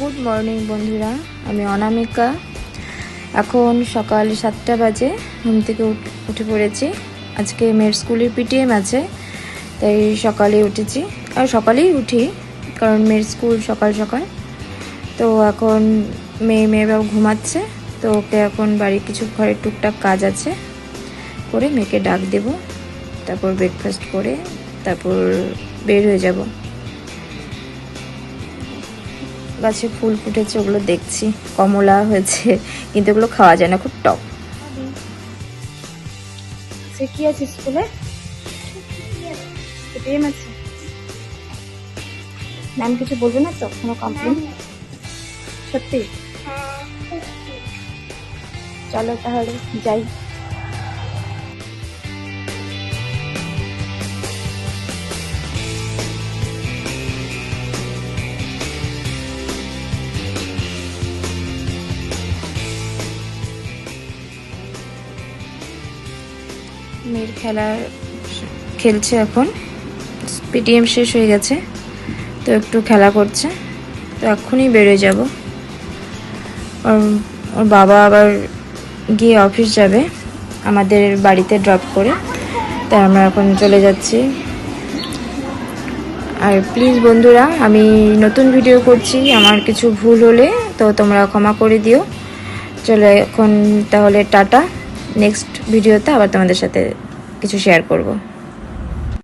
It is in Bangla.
গুড মর্নিং বন্ধুরা। আমি অনামিকা। এখন সকাল সাতটা বাজে, ঘুম থেকে উঠ- পড়েছি। আজকে মেয়ের স্কুলের পিটিএম আছে, তাই সকালে উঠেছি। আর সকালেই উঠি, কারণ মেয়ের স্কুল সকাল সকাল। তো এখন মেয়ে মেয়ে বাবু ঘুমাচ্ছে, তো ওকে এখন বাড়ির কিছু ঘরের টুকটাক কাজ আছে। করে মেয়েকে ডাক দেব, তারপর ব্রেকফাস্ট করে, তারপর বের হয়ে যাব। গাছে ফুল ফুটেছে ওগুলো দেখছি। কমলা হয়েছে কিন্তু ওগুলো খাওয়া যায় না খুব টক। সে কি আছে স্কুলে? আছে? ম্যাম কিছু বলবে না তো? কোনো কমপ্লেন সত্যি। চলো তাহলে যাই। মেয়ের খেলা খেলছে এখন। পিটিএম শেষ হয়ে গেছে, তো একটু খেলা করছে, তো এক্ষুনি বেরোয় যাব। ওর ওর বাবা আবার গিয়ে অফিস যাবে, আমাদের বাড়িতে ড্রপ করে তাই আমরা এখন চলে যাচ্ছি। আর প্লিজ বন্ধুরা, আমি নতুন ভিডিও করছি, আমার কিছু ভুল হলে তো তোমরা ক্ষমা করে দিও। চলে এখন তাহলে টাটা। নেক্সট ভিডিওতে আবার তোমাদের সাথে কিছু শেয়ার করব।